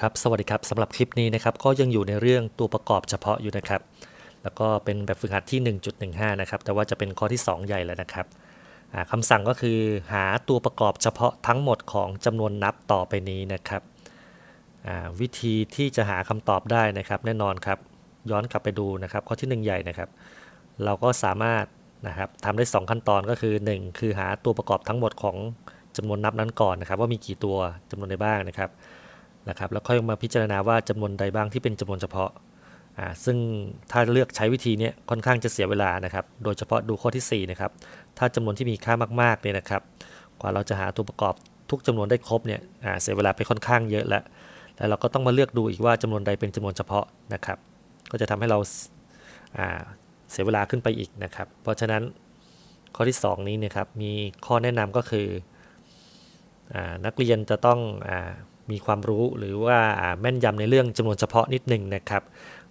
ครับสวัสดีครับสำหรับคลิปนี้นะครับก็ยังอยู่ในเรื่องตัวประกอบเฉพาะอยู่นะครับ แล้วก็เป็นแบบฝึกหัดที่ 1.15 นะครับ แต่ว่าจะเป็นข้อที่ 2 ใหญ่แล้วนะครับคำสั่งก็คือหาตัวประกอบเฉพาะทั้งหมดของจำนวนนับต่อไปนี้นะครับวิธีที่จะหาคำตอบได้นะครับ แน่นอนครับ ย้อนกลับไปดูนะครับ ข้อทีหนึ่1 ใหญ่นะครับ เราก็สามารถนะครับทำได้ 2 ขั้นตอนก็คือ 1 คือหาตัวประกอบทั้งหมดของจำนวนนับนั้นก่อนนะครับ ว่ามีกี่ตัวจำนวนใดบ้างนะครับ นะครับแล้วค่อยมาพิจารณาว่าจำนวนใดบ้างที่เป็นจำนวนเฉพาะอ่าซึ่งถ้าเลือกใช้วิธีนี้ค่อนข้างจะเสียเวลานะครับ โดยเฉพาะดูข้อทีสี่4นะครับถ้าจำนวนที่มีค่ามากๆเนี่ยนะครับ กว่าเราจะหาตัวประกอบทุกจำนวนได้ครบเนี่ยอ่าเสียเวลาไปค่อนข้างเยอะแล้วแล้วเราก็ต้องมาเลือกดูอีกว่าจำนวนใดเป็นจำนวนเฉพาะนะครับ ก็จะทำให้เราอ่าเสียเวลาขึ้นไปอีกนะครับ เพราะฉะนั้นข้อที่ 2 นี้นะครับมีข้อแนะนำก็คืออนักเรียนจะต้องอา มีความรู้หรือว่าแม่นยำในเรื่องจำนวนเฉพาะนิดหนึ่งนะครับ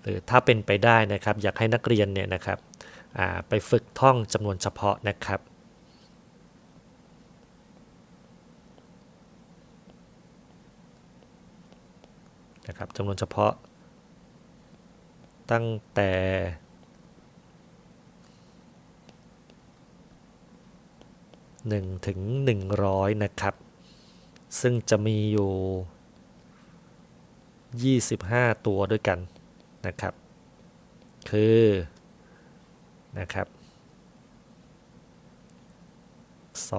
หรือถ้าเป็นไปได้นะครับ อยากให้นักเรียนเนี่ยนะครับไปฝึกท่องจำนวนเฉพาะนะครับ นะครับจำนวนเฉพาะ ตั้งแต่1ถึง100 นะครับ ซึ่งจะมีอยู่ 25 ตัวด้วยกันนะครับ คือนะครับ 2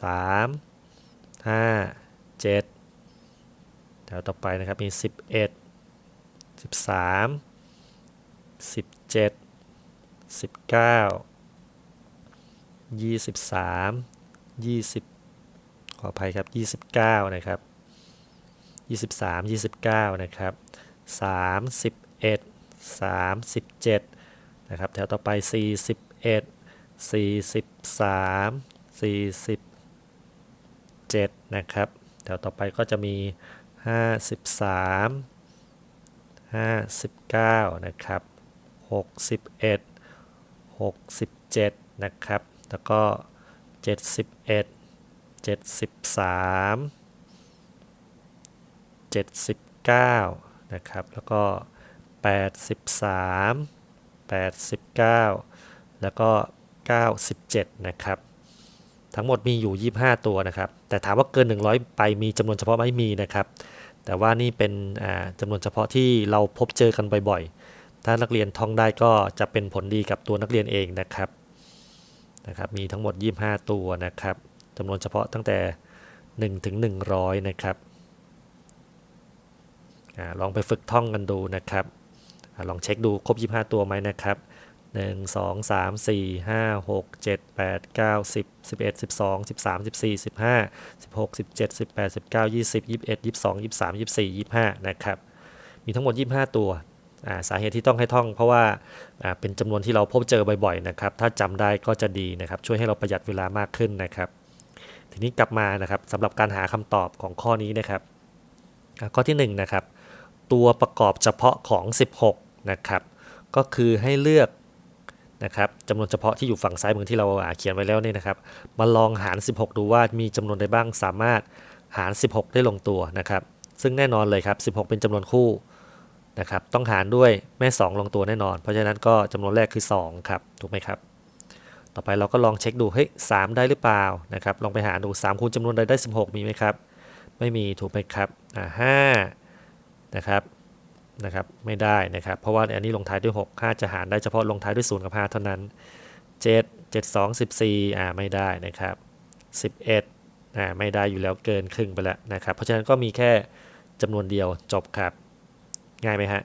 3 5 7 แถวต่อไปนะครับมี 11 13 17 19 23 20 ขออภัยครับ 29 นะครับ 23 29 นะครับ 31 37 นะครับ แถวต่อไป 41 43 47 นะครับ แถวต่อไปก็จะมี 53 59 นะครับ 61 67 นะครับ แล้วก็ 71 73 79นะครับ แล้วก็83 89แล้วก็97นะครับทั้งหมดมีอยู่ 25 ตัวนะครับ แต่ถามว่าเกิน 100 ไปมีจำนวนเฉพาะไหมมีนะครับ แต่ว่านี่เป็นอ่าจำนวนเฉพาะที่เราพบเจอกันบ่อยๆ ถ้านักเรียนท่องได้ก็จะเป็นผลดีกับตัวนักเรียนเองนะครับ นะครับ มีทั้งหมด 25 ตัวนะครับ จำนวนเฉพาะตั้งแต่ 1 ถึง 100 นะครับอลองไปฝึกท่องกันดูนะครับอลองเช็คดูครบ 25 ตัวไหมนะครับ 1 2 3 4 5 6 7 8 9 10 11 12 13 14 15 16 17 18 19 20 21 22 23 24 25 นะครับ มีทั้งหมด 25 ตัวาสาเหตุที่ต้องให้ท่องเพราะว่าาเป็นจำนวนที่เราพบเจอบ่อยๆนะครับ ถ้าจำได้ก็จะดีนะครับ ช่วยให้เราประหยัดเวลามากขึ้นนะครับ ทีนี้กลับมานะครับสำหรับการหาคำตอบของข้อนี้นะครับ ข้อที่1นะครับตัวประกอบเฉพาะของ 16นะครับก็คือให้เลือกนะครับจำนวนเฉพาะที่อยู่ฝั่งซ้ายมือที่เราเขียนไว้แล้วนี่นะครับ มาลองหาร 16 ดูว่ามีจำนวนใดบ้างสามารถหาร 16 ได้ลงตัวนะครับ ซึ่งแน่นอนเลยครับ 16 เป็นจำนวนคู่นะครับ ต้องหารด้วยแม่ 2 ลงตัวแน่นอน เพราะฉะนั้นก็จำนวนแรกคือ 2 ครับ ถูกไหมครับ ต่อไปเราก็ลองเช็คดูเฮ้ย3ได้หรือเปล่านะครับลองไปหาดู3คูณจำนวนใดได้ 16 มีไหมครับ ไม่มีถูกไหมครับอ่า5นะครับนะครับไม่ได้นะครับเพราะว่าอันนี้ลงท้ายด้วย 6 5 จะหารได้เฉพาะลงท้ายด้วย0กับ5เท่านั้น 7 7 2 14อ่าไม่ได้นะครับ 11อ่าไม่ได้อยู่แล้วเกินครึ่งไปแล้วนะครับเพราะฉะนั้นก็มีแค่จำนวนเดียวจบครับ ง่ายไหมฮะ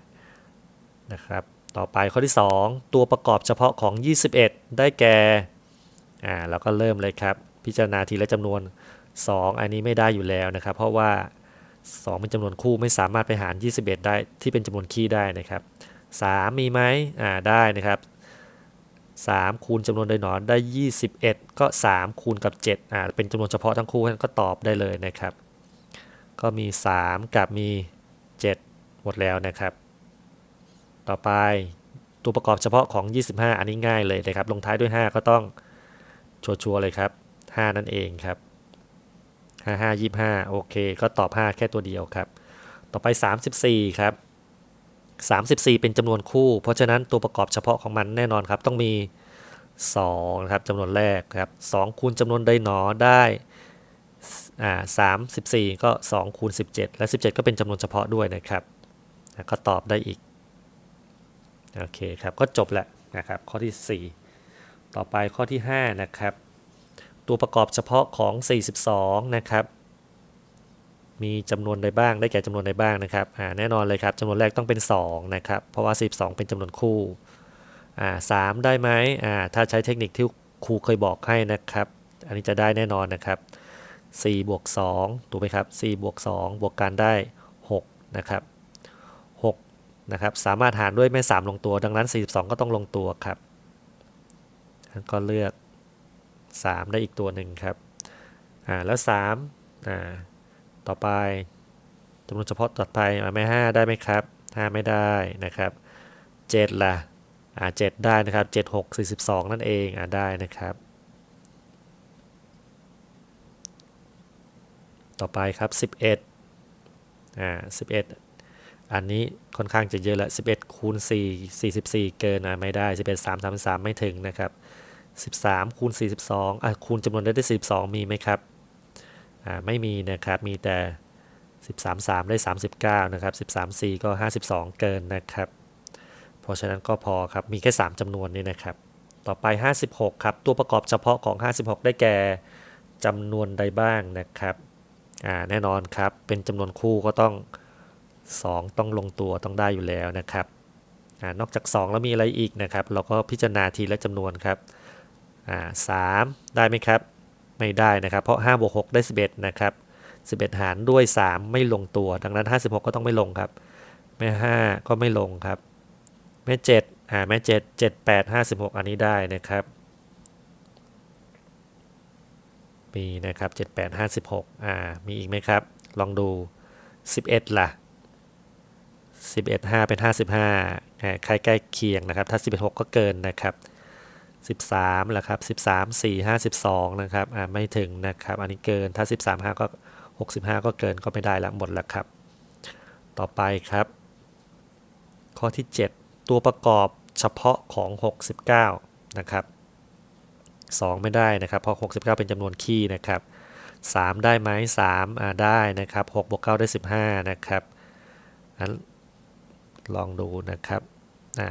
นะครับ ต่อไปข้อที่ 2 ตัวประกอบเฉพาะของ 21 ได้แก่ อ่าเราก็เริ่มเลยครับ พิจารณาทีละจำนวน 2 อันนี้ไม่ได้อยู่แล้วนะครับ เพราะว่า 2 เป็นจำนวนคู่ไม่สามารถไปหาร 21 ได้ที่เป็นจำนวนคี่ได้นะครับ 3 มีไหมอ่าได้นะครับ 3 คูณจำนวนใดหนอนได้ 21 ก็ 3 คูณกับ 7 อ่าเป็นจำนวนเฉพาะทั้งคู่ก็ตอบได้เลยนะครับ ก็มี 3 กับมี 7 หมดแล้วนะครับ ต่อไปตัวประกอบเฉพาะของ 25 อันนี้ง่ายเลยนะครับ ลงท้ายด้วย 5 ก็ต้องชัวร์เลยครับ 5 นั่นเองครับ 55 25 โอเค ก็ตอบ 5 แค่ตัวเดียวครับ ต่อไป 34 ครับ 34 เป็นจำนวนคู่ เพราะฉะนั้นตัวประกอบเฉพาะของมันแน่นอนครับ ต้องมี2นะครับจำนวนแรกครับ2คูณจำนวนใดหนอได้อ่า34ก็2คูณ17 และ 17 ก็เป็นจำนวนเฉพาะด้วยนะครับ ก็ตอบได้อีก โอเคครับก็จบแล้วนะครับข้อที่ 4 ต่อไปข้อที่ 5 นะครับ ตัวประกอบเฉพาะของ 42 นะครับ มีจำนวนใดบ้างได้แก่จำนวนใดบ้างนะครับอ่าแน่นอนเลยครับจำนวนแรกต้องเป็น 2 นะครับ เพราะว่า 42 เป็นจำนวนคู่อ่า3ได้ไหมอ่าถ้าใช้เทคนิคที่ครูเคยบอกให้นะครับ อันนี้จะได้แน่นอนนะครับ4บวก2ถูกไหมครับ4บวก2บวกกันได้ 6 นะครับ นะครับสามารถหารด้วยแม่ 3 ลงตัว ดังนั้น 42 ก็ต้องลงตัวครับก็เลือก 3 ได้อีกตัวหนึ่งครับอ่าแล้ว3อ่าต่อไปจำนวนเฉพาะต่อไปอะไม่ห้าได้ไหมครับห้าไม่ได้นะครับเจ็ดล่ะอ่าเจ็ดได้นะครับเจ็ดหกสี่สิบสองนั่นเองอ่าได้นะครับ ต่อไปครับสิบเอ็ดอ่าสิบเอันนี้ค่อนข้างจะเยอะละสิบเอ็ดคูณสี่สี่สิบสี่เกินอะไม่ได้สิบเอ็ดสามสามสามไม่ถึงนะครับสิบสามคูณสี่สิบสองอะคูณจำนวนได้ได้สิบสองมีไหมครับอ่าไม่มีนะครับ มีแต่ 13 3 ได้ 39 นะครับ 13 4 ก็ 52 เกินนะครับ เพราะฉะนั้นก็พอครับ มีแค่ 3จำนวนนี้นะครับ ต่อไป 56 ครับ ตัวประกอบเฉพาะของ 56 ได้แก่จำนวนใดบ้างนะครับอ่าแน่นอนครับ เป็นจำนวนคู่ก็ต้อง 2 ต้องลงตัวต้องได้อยู่แล้วนะครับอนอกจาก 2 แล้วมีอะไรอีกนะครับ เราก็พิจารณาทีละจำนวนครับอ่า3ได้ไหมครับ ไม่ได้นะครับ เพราะ5บวก6ได้ 11 นะครับ 11 หารด้วย 3 ไม่ลงตัว ดังนั้น 56 ก็ต้องไม่ลงครับ แม่ 5 ก็ไม่ลงครับ แม่ 7 อ่า แม่ 7 7 8 56 อันนี้ได้นะครับมีนะครับ 7 8 56 อ่า มีอีกไหมครับ ลองดู 11 ล่ะ 11 5 เป็น 55อ่าใครใกล้เคียงนะครับ ถ้า 11 6 ก็เกินนะครับ 13แล้วครับ 13 4 52 นะครับอ่าไม่ถึงนะครับ อันนี้เกิน ถ้า 13 5 ก็ 65 ก็เกินก็ไม่ได้ละหมดแล้วครับ ต่อไปครับ ข้อที่ 7 ตัวประกอบเฉพาะของ 69 นะครับ 2 ไม่ได้นะครับ เพราะ 69 เป็นจำนวนคี่นะครับ3 ได้ไหม3อ่าได้นะครับ6บวก9ได้ 15 นะครับอัน ลองดูนะครับอ่า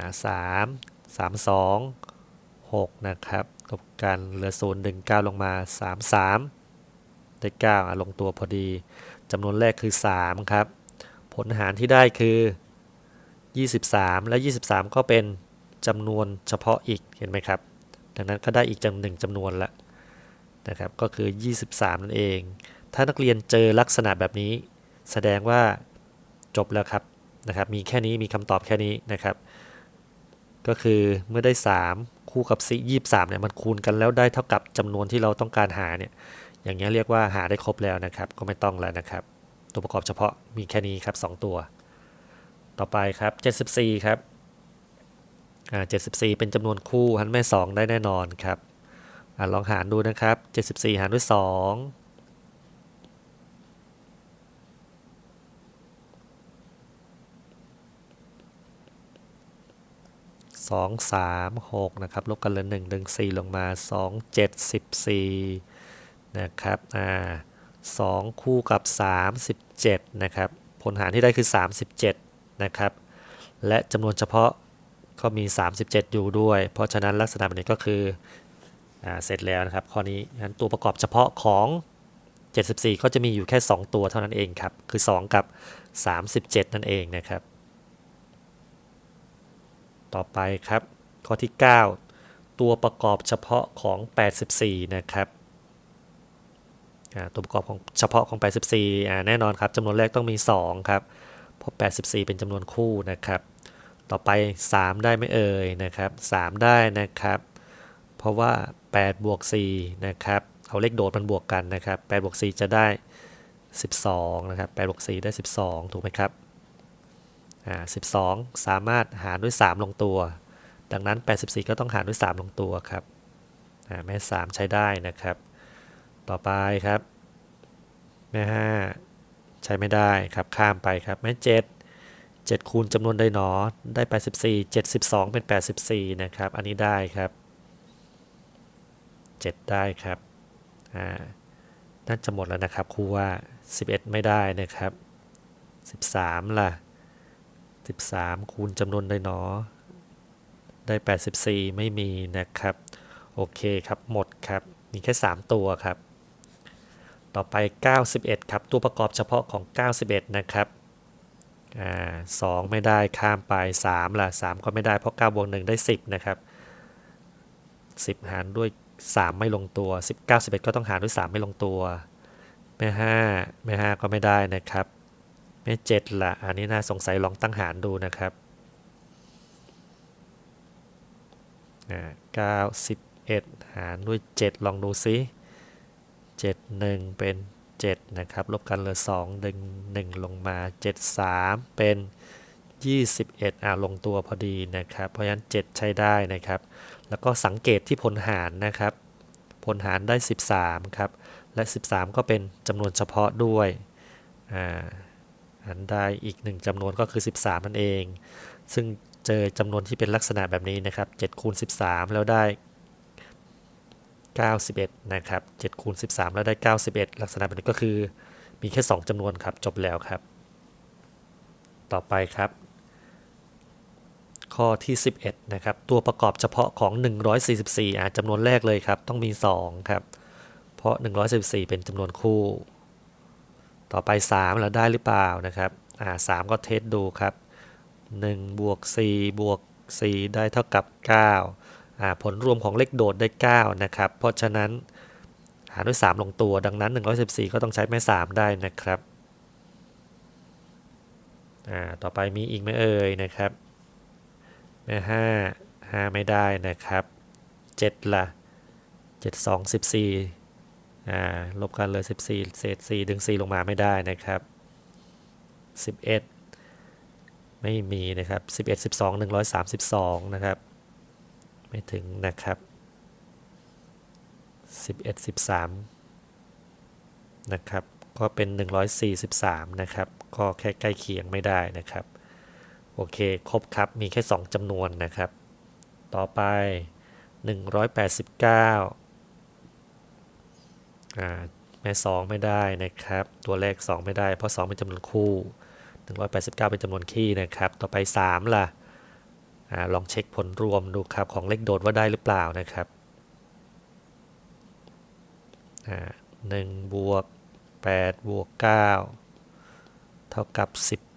3 3 2 6นะครับลบกันเหลือ0 1 9ลงมา3 3ได้9อะลงตัวพอดีจำนวนแรกคือ3ครับ ผลหารที่ได้คือ 23 และ 23 ก็เป็นจำนวนเฉพาะอีกเห็นไหมครับ ดังนั้นก็ได้อีกจำหนึ่งจำนวนละนะครับก็คือ 23 นั่นเอง ถ้านักเรียนเจอลักษณะแบบนี้ แสดงว่าจบแล้วครับ นะครับ มีแค่นี้มีคำตอบแค่นี้นะครับ ก็คือเมื่อได้ 3 คู่กับ4 23เนี่ยมันคูณกันแล้วได้เท่ากับจำนวนที่เราต้องการหาเนี่ยอย่างนี้เรียกว่าหาได้ครบแล้วนะครับ ก็ไม่ต้องแล้วนะครับ ตัวประกอบเฉพาะมีแค่นี้ครับ 2 ตัว ต่อไปครับ 74 ครับอ่า74 เป็นจำนวนคู่หันแม่ 2 ได้แน่นอนครับอ่าลองหารดูนะครับ 74 หารด้วย 2 สองสามหกนะครับลบกันเหลือหนึ่งดึงสี่ลงมาสองเจ็ดสิบสี่นะครับอ่าสองคู่กับสามสิบเจ็ดนะครับผลหารที่ได้คือสามสิบเจ็ดนะครับและจำนวนเฉพาะก็มี 37 อยู่ด้วย เพราะฉะนั้นลักษณะแบบนี้ก็คืออ่าเสร็จแล้วนะครับข้อนี้งั้นตัวประกอบเฉพาะของ 74 ก็จะมีอยู่แค่ 2 ตัวเท่านั้นเองครับคือ 2 กับ 37 นั่นเองนะครับ ต่อไปครับ ข้อที่ 9 ตัวประกอบเฉพาะของ 84 นะครับตัวประกอบของเฉพาะของ 84อ่แน่นอนครับจำนวนแรกต้องมี 2 ครับ เพราะ 84 เป็นจำนวนคู่นะครับ ต่อไป 3 ได้ไหม่เอ่ยนะครับ 3 ได้นะครับ เพราะว่า 8 บวก 4 นะครับ เอาเลขโดดมันบวกกันนะครับ 8 บวก 4 จะได้ 12 นะครับ 8 บวก 4 ได้ 12 ถูกไหมครับ อ่า12 สามารถหารด้วย 3 ลงตัว ดังนั้น 84 ก็ต้องหารด้วย 3 ลงตัวครับอ่าแม่ 3 ใช้ได้นะครับ ต่อไปครับ แม่ 5 ใช้ไม่ได้ครับ ข้ามไปครับ แม่เจ็ดเจ็ดคูณจำนวนใดหนอ ได้ 84 72 เป็น 84 นะครับ อันนี้ได้ครับ 7 ได้ครับอ่าน่าจะหมดแล้วนะครับครูว่า 11 ไม่ได้นะครับ 13 ล่ะ 13 คูณจำนวนใดหนอได้ 84 ไม่มีนะครับ โอเคครับ หมดครับ มีแค่ 3 ตัวครับ ต่อไป 91 ครับ ตัวประกอบเฉพาะของ 91 นะครับอ่าสองไม่ได้ข้ามไป 3 ล่ะ 3 ก็ไม่ได้เพราะ9บวก1ได้ 10 นะครับ 10 หารด้วย 3 ไม่ลงตัว10 91ก็ต้องหารด้วย 3 ไม่ลงตัว แม่ 5 แม่ 5 ก็ไม่ได้นะครับ แม่7ล่ะอันนี้น่าสงสัยลองตั้งหารดูนะครับอ่า91หารด้วย7ลองดูซิ7 1เป็น7นะครับ ลบกันเหลือ2ดึง1ลงมา7 3เป็น21อ่าลงตัวพอดีนะครับ เพราะฉะนั้น7ใช้ได้นะครับ แล้วก็สังเกตที่พลหารนะครับพลหารได้ 13 ครับ และ 13 ก็เป็นจำนวนเฉพาะด้วย อ่า อันได้อีกหนึ่งจำนวนก็คือ 13 นั่นเอง ซึ่งเจอจำนวนที่เป็นลักษณะแบบนี้นะครับ7คูณ13 แล้วได้ 91 นะครับ7คูณ13 แล้วได้ 91 ลักษณะแบบนี้ก็คือมีแค่ 2จำนวนครับจบแล้วครับ ต่อไปครับ ข้อที่ 11 นะครับ ตัวประกอบเฉพาะของ 144อ่าจำนวนแรกเลยครับ ต้องมี 2 ครับ เพราะ 144 เป็นจำนวนคู่ ต่อไป3แล้วได้หรือเปล่านะครับอ่า3ก็เทสดูครับ1บวก4บวก4 ได้เท่ากับ9อ่าผลรวมของเลขโดดได้ 9 นะครับ เพราะฉะนั้นหารด้วย 3 ลงตัวดังนั้น 114 ก็ต้องใช้แม่ 3 ได้นะครับอ่าต่อไปมีอีกไหมเอ่ยนะครับแม่ห้าห้าไม่ได้นะครับเจ็ดละเจ็ดส อ่าลบกันเลยสิบสี่เศษสี่ดึงสี่ลงมาไม่ได้นะครับสิบเอ็ดไม่มีนะครับสิบเอ็ดสิบสองหนึ่งร้อยสามสิบสองนะครับ ไม่ถึงนะครับสิบเอ็ดสิบสามนะครับ ก็เป็นหนึ่งร้อยสี่สิบสามนะครับ ก็แค่ใกล้เคียงไม่ได้นะครับ โอเค ครบครับ มีแค่ 2จำนวนนะครับ ต่อไป 189อ่า แม่2ไม่ได้นะครับ ตัวเลข 2 ไม่ได้ เพราะ 2 เป็นจำนวนคู่189 เป็นจำนวนคี่นะครับ ต่อไป 3 ล่ะอลองเช็คผลรวมดูครับ ของเลขโดดว่าได้หรือเปล่านะครับอ่า1บวก8บวก9เท่ากับ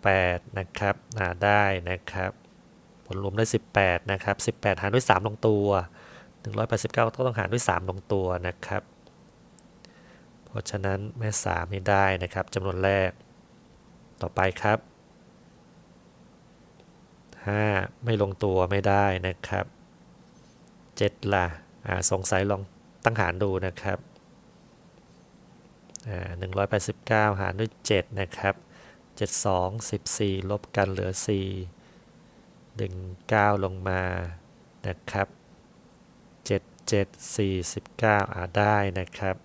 18 นะครับได้นะครับ ผลรวมได้ 18 นะครับ 18 หารด้วย 3 ลงตัว 189 ก็ต้องหารด้วย 3 ลงตัวนะครับ เพราะฉะนั้นแม่3นี่ได้นะครับจำนวนแรก ต่อไปครับ 5 ไม่ลงตัวไม่ได้นะครับ 7ล่ะอ่าสงสัยลองตั้งหารดูนะครับอ่า189หารด้วย7นะครับ72 14ลบกันเหลือ4ดึง9ลงมานะครับ77 49อ่าได้นะครับ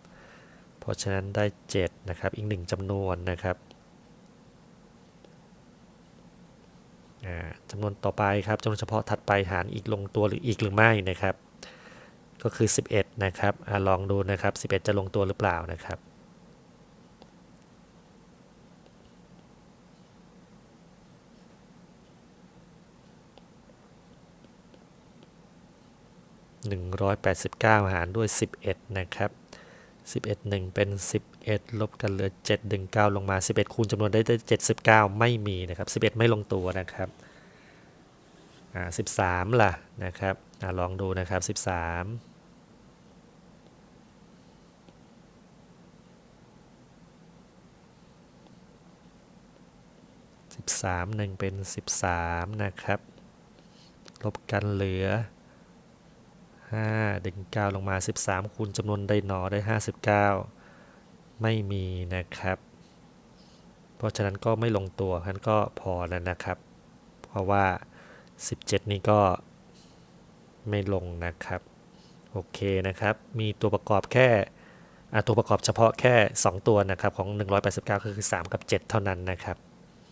ราะฉะนั้นได้ 7 นะครับ อีกหนึ่งจำนวนนะครับจำนวนต่อไปครับจำนวนเฉพาะถัดไปหารอีกลงตัวหรืออีกหรือไม่นะครับ ก็คือ 11 นะครับอลองดูนะครับ 11 จะลงตัวหรือเปล่านะครับ189 หารด้วย 11 นะครับ 11 1 เป็น 11 ลบกันเหลือ7ดึง9ลงมา 11 คูณจำนวนได้ได้ 79 ไม่มีนะครับ 11 ไม่ลงตัวนะครับอ่า13 ล่ะนะครับอ่าลองดูนะครับ 13 13 1เป็น13นะครับ ลบกันเหลือ 5 ดึง 9 ลงมา 13 คูณจำนวนได้หนอได้ 59 ไม่มีนะครับ เพราะฉะนั้นก็ไม่ลงตัวฉะนั้นก็พอแล้วนะครับ เพราะว่า 17 นี้ก็ไม่ลงนะครับ โอเคนะครับ มีตัวประกอบแค่อะตัวประกอบเฉพาะแค่ 2 ตัวนะครับของ 189 ก็คือ 3 กับ 7 เท่านั้นนะครับ